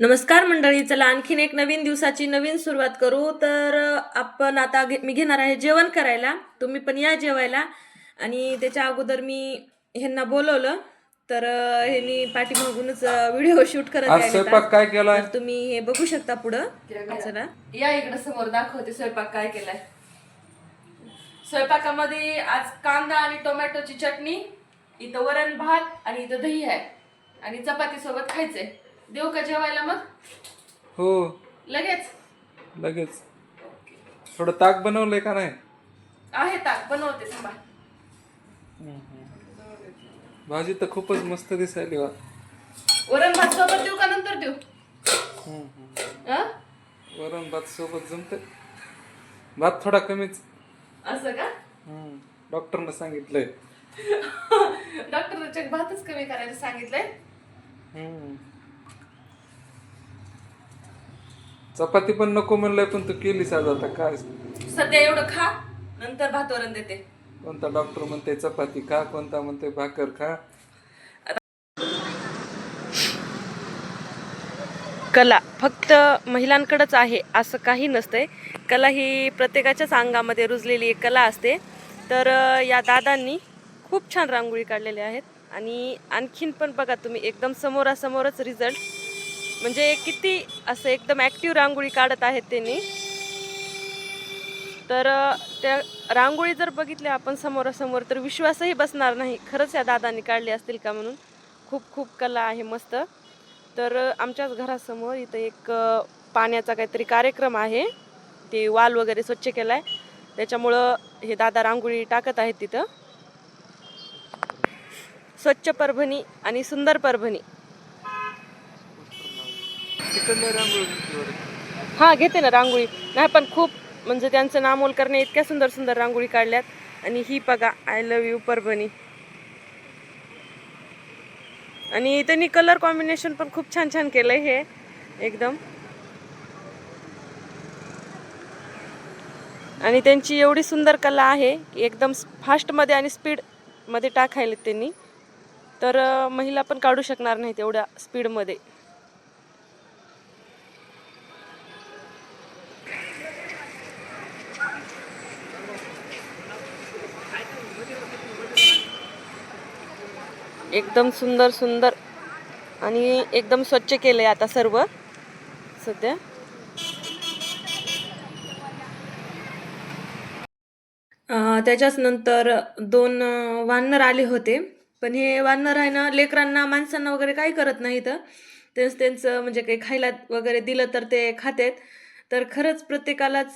नमस्कार मंडळी चला आणखीन एक नवीन दिवसाची नवीन सुरुवात करू. तर आपण आता घे- मी घेणार आहे जेवण करायला. तुम्ही पण या जेवायला. आणि त्याच्या अगोदर मी ह्यांना बोलवलं. तर ह्यांनी पाठीमागूनच व्हिडिओ शूट करत आज आहे स्वयंपाक काय केलाय? तर तुम्ही हे बघू शकता पुढं. चला. या इकडे समोर दाखवते स्वयंपाक काय केलाय. स्वयंपाकामध्ये आज कांदा आणि टोमॅटोची चटणी इथं वरण भात आणि इथं दही आहे. आणि चपाती सोबत खायचंय. देऊ का जेवायला मग? हो. लगेच? लगेच. थोडं ताक बनवलंय का नाही? आहे ताक बनवते थांबा. भाजी तर खूपच मस्त दिसायली वा वरण भात सोबत देऊ का नंतर देऊ? वरण भात सोबत जमते भात थोडा कमीच. असं का. डॉक्टरनं सांगितलंय. डॉक्टर भातच कमी करायला सांगितलंय. चपाती पण नको म्हणलंय पण तू केलीस आज आता काय? सध्या एवढं खा नंतर भात वरण देते. कोणता डॉक्टर म्हणते चपाती खा कोणता म्हणते भाकर खा. कला फक्त महिलांकडेच आहे असं काही नसतंय. कला ही प्रत्येकाच्याच अंगामध्ये रुजलेली एक कला असते. तर या दादांनी खूप छान रांगोळी काढलेल्या आहेत. आणि आणखीन पण बघा तुम्ही एकदम समोरासमोरच रिझल्ट म्हणजे किती असं एकदम ॲक्टिव्ह रांगोळी काढत आहेत त्यांनी. तर त्या रांगोळी जर बघितल्या आपण समोरासमोर तर विश्वासही बसणार नाही. खरंच या दादांनी काढली असतील का म्हणून? खूप खूप कला आहे मस्त. तर आमच्याच घरासमोर इथं एक पाण्याचा काहीतरी कार्यक्रम आहे. ते वाल वगैरे स्वच्छ केला आहे त्याच्यामुळं हे दादा रांगोळी टाकत आहेत तिथं. स्वच्छ परभणी आणि सुंदर परभणी. हां घेते ना रांगोळी. नाही पण खूप म्हणजे त्यांचं नामोल करणे इतक्या सुंदर सुंदर रांगोळी काढल्यात. आणि ही बघा आय लव्ह यू परभणी. आणि त्यांनी कलर कॉम्बिनेशन पण खूप छान छान केलंय हे एकदम. आणि त्यांची एवढी सुंदर कला आहे की एकदम फास्टमध्ये आणि स्पीडमध्ये टाकायला त्यांनी. तर महिला पण काढू शकणार नाहीत एवढ्या स्पीडमध्ये एकदम सुंदर सुंदर. आणि एकदम स्वच्छ केलं आहे आता सर्व. सध्या. त्याच्याच नंतर दोन वानर आले होते. पण हे वानर आहे ना लेकरांना माणसांना वगैरे काही करत नाहीत तेच त्यांचं म्हणजे काही खायला वगैरे दिलं तर ते खातेत तर खरंच प्रत्येकालाच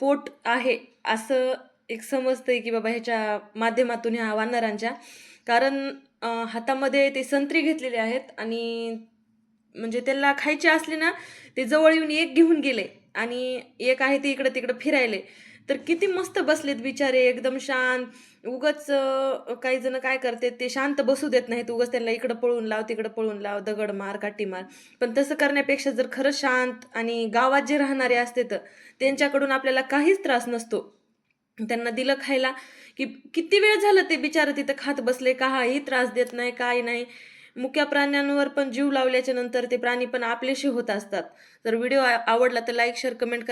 पोट आहे असं एक समजतं आहे की बाबा ह्याच्या माध्यमातून ह्या वानरांच्या. कारण हातामध्ये ते संत्री घेतलेले आहेत आणि म्हणजे त्यांना खायचे असले ना ते जवळ येऊन एक घेऊन गेले आणि एक आहे ते इकडं तिकडं फिरायले. तर किती मस्त बसलेत बिचारे एकदम शांत. उगच काही जण काय करतात ते शांत बसू देत नाहीत. उगच त्यांना इकडं पळून लाव तिकडं पळून लाव दगड मार काठी मार. पण तसं करण्यापेक्षा जर खरंच शांत आणि गावात जे राहणारे असते तर त्यांच्याकडून आपल्याला काहीच त्रास नसतो. त्यांना दिलं खायला की किती वेळ झालं ते बिचारं तिथं खात बसले काही त्रास देत नाही काय नाही. मुक्या प्राण्यांवर पण जीव लावल्याच्या नंतर ते प्राणी पण आपलेशी होत असतात. जर व्हिडिओ आवडला तर लाईक शेअर कमेंट